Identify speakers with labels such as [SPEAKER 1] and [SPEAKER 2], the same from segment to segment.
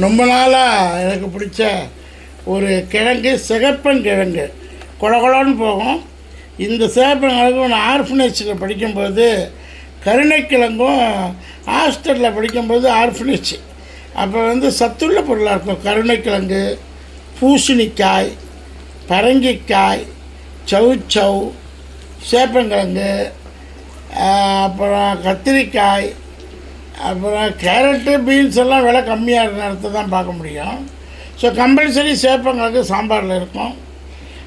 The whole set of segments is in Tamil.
[SPEAKER 1] ரொம்ப நாளாக எனக்கு பிடிச்ச ஒரு கிழங்கு சிகப்பன் கிழங்கு குளகுளன்னு போகும். இந்த சிகப்பன் கிழங்கு நான் ஆர்ஃபனேஜில் படிக்கும்போது கருணைக்கிழங்கும் ஹாஸ்டலில் படிக்கும்போது ஆர்ஃபனேஜ். அப்போ வந்து சத்துள்ள பொருளாக இருக்கும். கருணைக்கிழங்கு பூசணிக்காய் பரங்கிக்காய் சவுச்சவ் சேப்பங்கிழங்கு அப்புறம் கத்திரிக்காய் அப்புறம் கேரட்டு பீன்ஸ் எல்லாம் விலை கம்மியாக இருந்த நேரத்தை தான் பார்க்க முடியும். ஸோ கம்பல்சரி சேப்பங்கிழங்கு சாம்பாரில் இருக்கும்.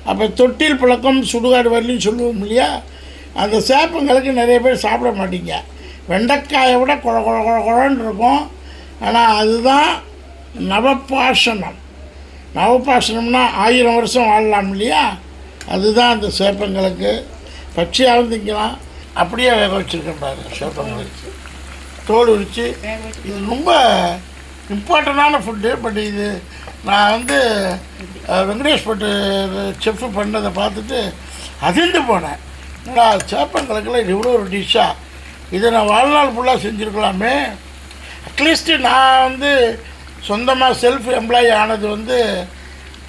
[SPEAKER 1] அப்போ தொட்டில் பழக்கம் சுடுகாடு வரலையும் சொல்லுவோம் இல்லையா? அந்த சேப்பங்களுக்கு நிறைய பேர் சாப்பிட மாட்டீங்க. வெண்டைக்காயை விட குழ குழ குழ குழன்னு இருக்கும். ஆனால் அதுதான் நவபாஷணம். நவபாஷணம்னா ஆயிரம் வருஷம் வாழலாம் இல்லையா? அதுதான் அந்த சேப்பங்களுக்கு. பச்சையாகவும் திங்கலாம். அப்படியே வேக வச்சுருக்கேன் பாருங்கள் சேப்பங்களுக்கு. தோல் உரித்து இது ரொம்ப இம்பார்ட்டண்டான ஃபுட்டு பட் இது நான் வந்து வெங்கடேஷ் பட்டு செஃப் பண்ணதை பார்த்துட்டு அதிர்ந்து போனேன். என்னடா சேப்பங்கிழக்கில் இது இவ்வளோ ஒரு டிஷ்ஷாக இதை நான் வாழ்நாள் ஃபுல்லாக செஞ்சுருக்கலாமே. அட்லீஸ்ட்டு நான் வந்து சொந்தமாக செல்ஃப் எம்ப்ளாயி ஆனது வந்து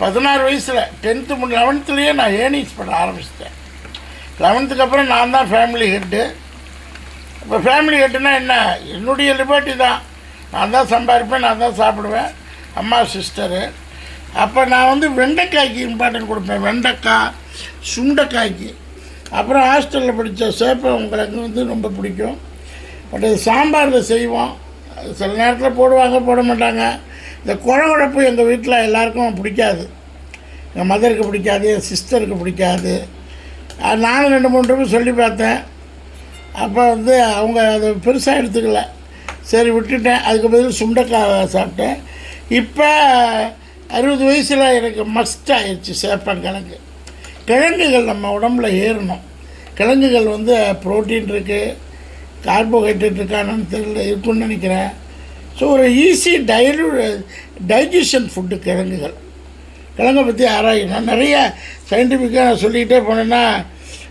[SPEAKER 1] பதினாறு வயசில் டென்த்து முன் லெவன்த்துலேயே நான் ஏர்னிங்ஸ் பண்ண ஆரம்பிச்சிட்டேன். லெவன்த்துக்கு அப்புறம் நான் தான் ஃபேமிலி ஹெட்டு இப்போ ஃபேமிலி கட்டுனா என்ன? என்னுடைய லிபர்ட்டி தான். நான் தான் சம்பாதிப்பேன் நான் தான் சாப்பிடுவேன். அம்மா சிஸ்டரு அப்போ நான் வந்து வெண்டைக்காய்க்கு இம்பார்ட்டன்ட் கொடுப்பேன். வெண்டைக்காய் சுண்டைக்காய்க்கு. அப்புறம் ஹாஸ்டலில் படித்த சேப்பவங்களுக்கு வந்து ரொம்ப பிடிக்கும். பட் இது சாம்பாரில் செய்வோம் சில நேரத்தில் போடுவாங்க போட மாட்டாங்க. இந்த குழகுழப்பு எங்கள் வீட்டில் எல்லாருக்கும் பிடிக்காது. எங்கள் மதருக்கு பிடிக்காது என் சிஸ்டருக்கு பிடிக்காது. நானும் ரெண்டு மூணு ரூபாய் சொல்லி பார்த்தேன். அப்போ வந்து அவங்க அதை பெருசாக எடுத்துக்கல. சரி விட்டுட்டேன். அதுக்கு பதில் சுண்டைக்காய் சாப்பிட்டேன். இப்போ அறுபது வயசில் எனக்கு மஸ்ட் ஆயிடுச்சு சேப்பன் கிழங்கு. கிழங்குகள் நம்ம உடம்புல ஏறணும். கிழங்குகள் வந்து புரோட்டீன் இருக்குது கார்போஹைட்ரேட் இருக்கான்னு தெரியல இருக்குன்னு நினைக்கிறேன். ஸோ ஒரு ஈஸி டைலு டைஜஷன் ஃபுட்டு கிழங்குகள். கிழங்கை பற்றி ஆராயணும் நிறைய சயின்டிஃபிக்காக நான் சொல்லிக்கிட்டே போனேன்னா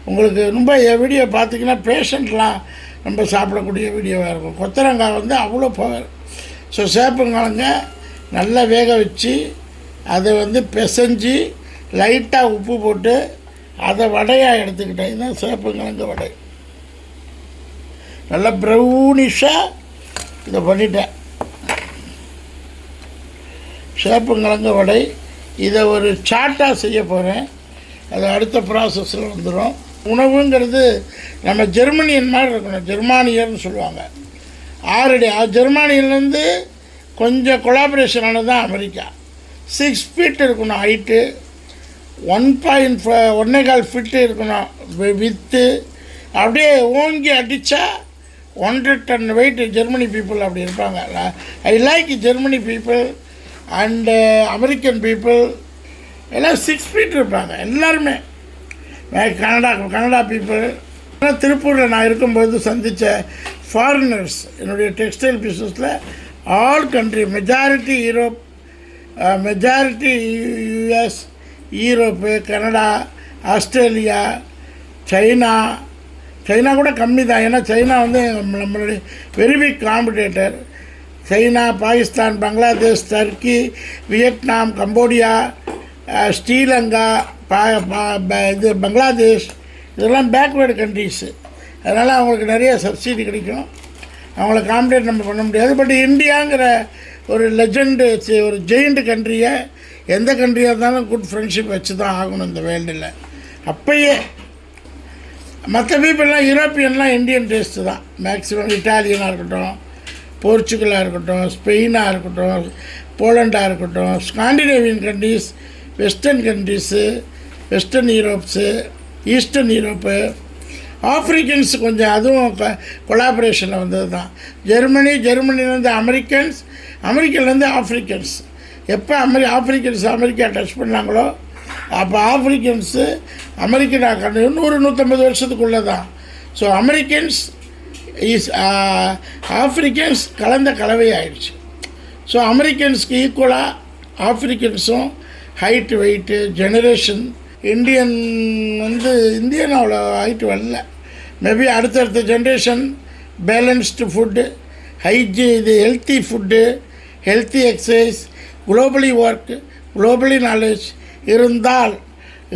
[SPEAKER 1] உங்களுக்கு ரொம்ப என் வீடியோ பார்த்தீங்கன்னா பேஷண்ட்லாம் ரொம்ப சாப்பிடக்கூடிய வீடியோவாக இருக்கும். கொத்தரங்காய் வந்து அவ்வளோ பவர் ஸோ சேப்பங்கிழங்க நல்லா வேக வச்சு அதை வந்து பிசைஞ்சு லைட்டாக உப்பு போட்டு அதை வடையாக எடுத்துக்கிட்டேன். இதுதான் சேப்பங்கிழங்கு வடை. நல்லா ப்ரௌனிஷாக இதை பண்ணிட்டேன். சேப்பங்கிழங்கு வடை. இதை ஒரு சாட்டாக செய்ய போகிறேன் அது அடுத்த ப்ராசஸில் வந்துடும் உணவுங்கிறது நம்ம ஜெர்மனியன் மாதிரி இருக்கணும் ஜெர்மானியர்னு சொல்லுவாங்க. ஆறடி ஜெர்மானியிலேருந்து கொஞ்சம் கொலாபரேஷன் ஆனது தான் அமெரிக்கா. சிக்ஸ் ஃபீட் இருக்கணும் ஹைட்டு ஒன் பாயிண்ட் ஃப ஒன்னே கால் ஃபிட்டு இருக்கணும் வித்து அப்படியே ஓங்கி அடித்தா ஒன்றரை டன் வெயிட் ஜெர்மனி பீப்புள் அப்படி இருப்பாங்க. I like Germany people and American people எல்லாம் சிக்ஸ் ஃபீட் இருப்பாங்க எல்லாருமே. கனடா கனடா பீப்புள் ஆனால் திருப்பூரில் நான் இருக்கும்போது சந்தித்த ஃபாரினர்ஸ் என்னுடைய டெக்ஸ்டைல் பிஸ்னஸில் all country majority Europe majority US Europe Canada Australia China. China கூட கம்மி தான் ஏன்னா சைனா வந்து நம்மளுடைய very big competitor China Pakistan Bangladesh Turkey Vietnam Cambodia Sri Lanka பா பா- ப- இது பங்களாதேஷ் இதெல்லாம் பேக்வேர்டு கண்ட்ரீஸு அதனால் அவங்களுக்கு நிறைய சப்சிடி கிடைக்கும். அவங்கள காம்படேட் நம்ம பண்ண முடியாது. பட் இந்தியாங்கிற ஒரு லெஜெண்டு ஒரு ஜெயிண்ட் கண்ட்ரியை எந்த கண்ட்ரியாக இருந்தாலும் குட் ஃப்ரெண்ட்ஷிப் வச்சு தான் ஆகணும் இந்த வேர்ல்டில் அப்பயே மற்ற பீப்புளெலாம் யூரோப்பியன்லாம் இந்தியன் டேஸ்ட்டு தான். மேக்ஸிமம் இட்டாலியனாக இருக்கட்டும் போர்ச்சுகலாக இருக்கட்டும் ஸ்பெயினாக இருக்கட்டும் போலண்டாக இருக்கட்டும் Scandinavian countries western countries western Europes eastern Europe Africans கொஞ்சம் அதுவும் கொலாபரேஷனில் வந்தது தான். ஜெர்மனி ஜெர்மனிலேருந்து அமெரிக்கன்ஸ் அமெரிக்கன்லேருந்து ஆப்ரிக்கன்ஸ் எப்போ அமெரி ஆப்ரிக்கன்ஸ் அமெரிக்கா டச் பண்ணாங்களோ அப்போ ஆப்ரிக்கன்ஸு அமெரிக்கன் கண்டு நூறு நூற்றம்பது வருஷத்துக்குள்ளே தான். ஸோ அமெரிக்கன்ஸ் இஸ் ஆப்ரிக்கன்ஸ் கலந்த கலவை ஆயிடுச்சு ஸோ அமெரிக்கன்ஸ்க்கு ஈக்குவலாக ஆப்ரிக்கன்ஸும் ஹைட்டு வெயிட்டு ஜெனரேஷன் இந்தியன் வந்து இந்தியன் அவ்வளோ ஹைட்டு வரல. மேபி அடுத்தடுத்த ஜென்ரேஷன் பேலன்ஸ்டு ஃபுட்டு ஹைஜி இது healthy food healthy exercise globally work globally knowledge இருந்தால்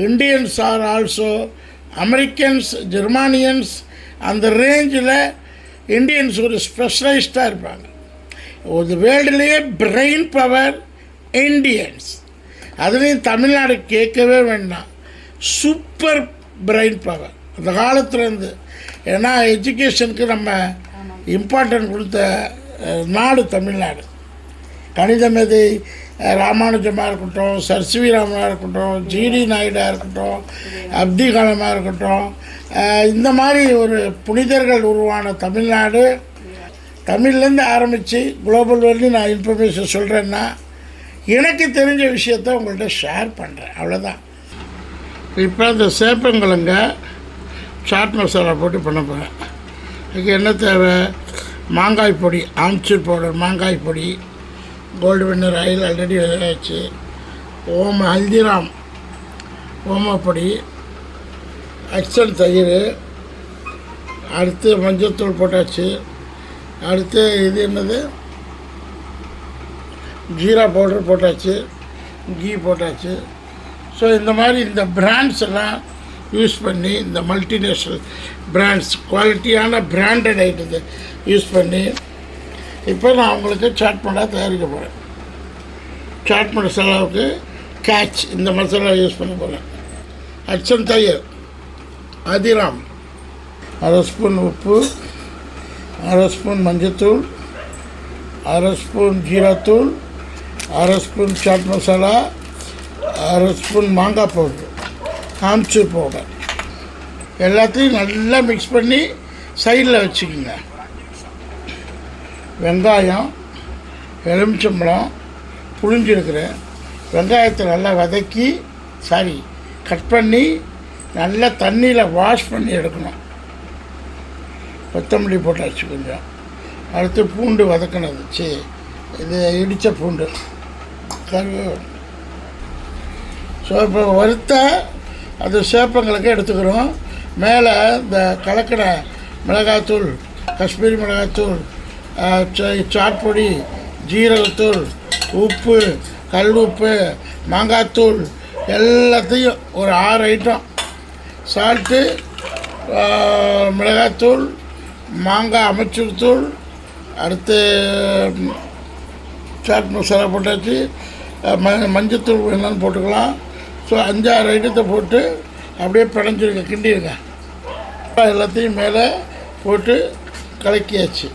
[SPEAKER 1] Indians are also Americans Germanians அந்த ரேஞ்சில் இண்டியன்ஸ் ஒரு ஸ்பெஷலைஸ்டாக இருப்பாங்க. ஒரு வேர்ல்டுலேயே பிரெயின் பவர் இண்டியன்ஸ் அதுலேயும் தமிழ்நாடு கேட்கவே வேண்டாம். சூப்பர் பிரெயின் பவர் அந்த காலத்துலேருந்து ஏன்னா எஜுகேஷனுக்கு நம்ம இம்பார்ட்டன்ட் கொடுத்த நாடு தமிழ்நாடு. கணித மேதை ராமானுஜமாக இருக்கட்டும் சர்சிவி ராமனாக இருக்கட்டும் ஜிடி நாயுடாக இருக்கட்டும் அப்தி காலமாக இருக்கட்டும் இந்த மாதிரி ஒரு புனிதர்கள் உருவான தமிழ்நாடு. தமிழ்லேருந்து ஆரம்பித்து குளோபல் வரலையும் நான் இன்ஃபர்மேஷன் சொல்கிறேன்னா எனக்கு தெரிஞ்ச விஷயத்த உங்கள்கிட்ட ஷேர் பண்ணுறேன் அவ்வளோதான் இப்போ இந்த சேப்பங்கிழங்க சாட் மசாலா போட்டு பண்ண போகிறேன் அதுக்கு என்ன தேவை? மாங்காய் பொடி ஆம்ச்சூர் பவுடர் மாங்காய் பொடி கோல்டு வின்னர் ஆயில் ஆல்ரெடி ஆச்சு ஓம ஹல்திராம் ஓமப்பொடி அக்சன் தயிர் அடுத்து மஞ்சத்தூள் போட்டாச்சு. அடுத்து இது என்னது? ஜீரா பவுடர் போட்டாச்சு கீ போட்டாச்சு. ஸோ இந்த மாதிரி இந்த பிராண்ட்ஸ் எல்லாம் யூஸ் பண்ணி இந்த மல்டிநேஷ்னல் பிராண்ட்ஸ் குவாலிட்டியான பிராண்டட் ஐட்டத்தை யூஸ் பண்ணி இப்போ நான் அவங்களுக்கு சாட் மசாலா தயாரிக்க போகிறேன் சாட் மசாலாவுக்கு கேட்ச் இந்த மசாலா யூஸ் பண்ண போகிறேன் அச்சன் தயிர் அதிராம் அரை ஸ்பூன் உப்பு அரை ஸ்பூன் மஞ்சத்தூள் அரை ஸ்பூன் ஜீராத்தூள் அரை ஸ்பூன் சாட் மசாலா அரை ஸ்பூன் மாங்காய் பவுடர். ஆம்ச்சூர் பவுடர் எல்லாத்தையும் நல்லா மிக்ஸ் பண்ணி சைடில் வச்சுக்கோங்க. வெங்காயம் எலுமிச்சம்பழம் புழிஞ்சிருக்கிறேன் வெங்காயத்தை நல்லா வதக்கி சாரி கட் பண்ணி நல்லா தண்ணியில் வாஷ் பண்ணி எடுக்கணும். கொத்தமல்லி போட்டாச்சு கொஞ்சம். அடுத்து பூண்டு வதக்கினது. சரி இது இடித்த பூண்டு. கருவே ஸோ இப்போ வறுத்த அது சேப்பங்களுக்கு எடுத்துக்கிறோம். மேலே இந்த கலக்கின மிளகாத்தூள் காஷ்மீரி மிளகாத்தூள் சாட்பொடி ஜீரகத்தூள் உப்பு கல் உப்பு மாங்காத்தூள் எல்லாத்தையும் ஒரு ஆறு ஐட்டம். சால்ட்டு மிளகாத்தூள் மாங்காய் அமைச்சூர் தூள் அடுத்து சாட் மசாலா போட்டாச்சு. ம மஞ்சத்தூள் வேணாலும் போட்டுக்கலாம். ஸோ அஞ்சாறு ஐட்டத்தை போட்டு அப்படியே பிணைஞ்சிருங்க கிண்டிருங்க. எல்லாத்தையும் மேலே போட்டு கலக்கியாச்சு.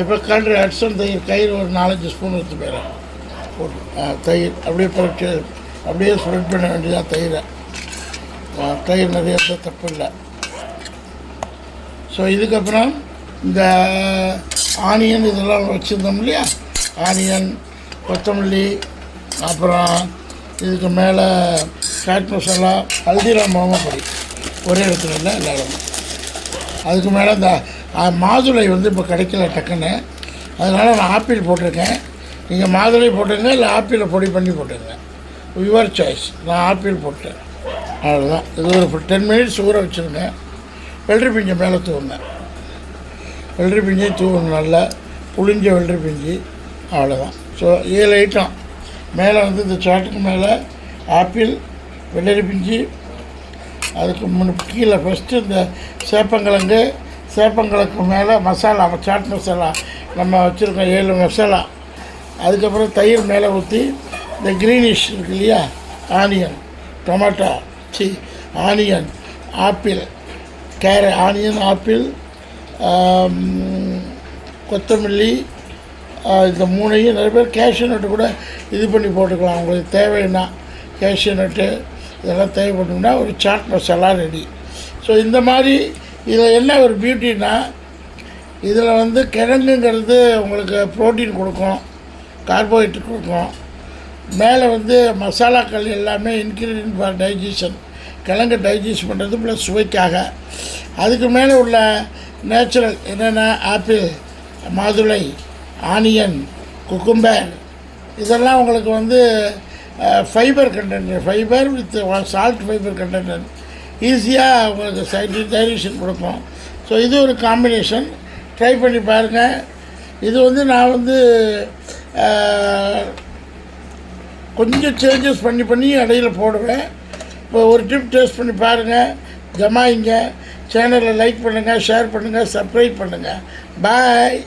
[SPEAKER 1] இப்போ கலர் அட்சன் தயிர் தயிர் ஒரு நாலஞ்சு ஸ்பூன் எடுத்து மேலே போட்டு தயிர். அப்படியே பறிச்சு அப்படியே ஸ்ப்ரெட் பண்ண வேண்டியதான் தயிரை. தயிர் நிறைய இருந்தால் தப்பு இல்லை. ஸோ இதுக்கப்புறம் இந்த ஆனியன் இதெல்லாம் வச்சுருந்தோம் இல்லையா? ஆனியன் கொத்தமல்லி அப்புறம் இதுக்கு மேலே சாட் மசாலா ஹல்திராம் பொடி. ஒரே இடத்துல இல்லை எல்லா இடமும். அதுக்கு மேலே இந்த மாதுளை வந்து இப்போ கிடைக்கல டக்குன்னு. அதனால் நான் ஆப்பிள் போட்டிருக்கேன். நீங்கள் மாதுளை போட்டுங்க இல்லை ஆப்பிளை பொடி பண்ணி போட்டுங்க. யுவர் சாய்ஸ் நான் ஆப்பிள் போட்டேன். அவ்வளோதான் இது ஒரு டென் மினிட்ஸ் ஊற வச்சுருங்க வெள்ளரி பிஞ்சை மேலே தூவுங்க வெள்ளரி பிஞ்சையும் தூவணும் நல்லா. புளிஞ்ச வெள்ளரி பிஞ்சு. அவ்வளோதான் ஸோ ஏழு ஐட்டம் மேலே வந்து இந்த சாட்டுக்கு மேலே ஆப்பிள் வெள்ளரி பிஞ்சு அதுக்கு முன் கீழே ஃபஸ்ட்டு இந்த சேப்பங்கிழங்கு சேப்பங்கிழங்கு மேலே மசாலா சாட் மசாலா நம்ம வச்சுருக்கோம் ஏழு மசாலா. அதுக்கப்புறம் தயிர் மேலே ஊற்றி இந்த க்ரீனிஷ் இருக்கு இல்லையா ஆனியன் டொமேட்டோ சி ஆனியன் ஆப்பிள் கேர ஆனியன் ஆப்பிள் கொத்தமல்லி இந்த மூணையும் நிறைய பேர் கேஷ்யூ நட்டு கூட இது பண்ணி போட்டுக்கலாம். உங்களுக்கு தேவைன்னா கேஷ்யூ நட்டு இதெல்லாம் தேவைப்பட்டோம்னா ஒரு சாட் மசாலா ரெடி ஸோ இந்த மாதிரி இதில் என்ன ஒரு பியூட்டின்னா இதில் வந்து கிழங்குங்கிறது உங்களுக்கு ப்ரோட்டீன் கொடுக்கும் கார்போஹைட்ரேட் கொடுக்கும். மேலே வந்து மசாலாக்கள் எல்லாமே இன்க்ரீடியன்ட் ஃபார் டைஜஷன் கிழங்கு டைஜஸ்ட் பண்ணுறது ப்ளஸ் சுவைக்காக. அதுக்கு மேலே உள்ள நேச்சுரல் என்னென்ன ஆப்பிள் மாதுளை ஆனியன் குக்கும்பர் இதெல்லாம் உங்களுக்கு வந்து fibre content fibre with salt fibre content ஈஸியாக உங்களுக்கு சைட் டைஜஷன் கொடுக்கும் ஸோ இது ஒரு காம்பினேஷன் ட்ரை பண்ணி பாருங்கள் இது வந்து நான் வந்து கொஞ்சம் சேஞ்சஸ் பண்ணி பண்ணி இடையில் போடுவேன். இப்போ ஒரு டிப் டேஸ்ட் பண்ணி பாருங்கள் ஜமாயிங்க. சேனலை லைக் பண்ணுங்கள் ஷேர் பண்ணுங்கள் சப்ஸ்கிரைப் பண்ணுங்கள் பாய்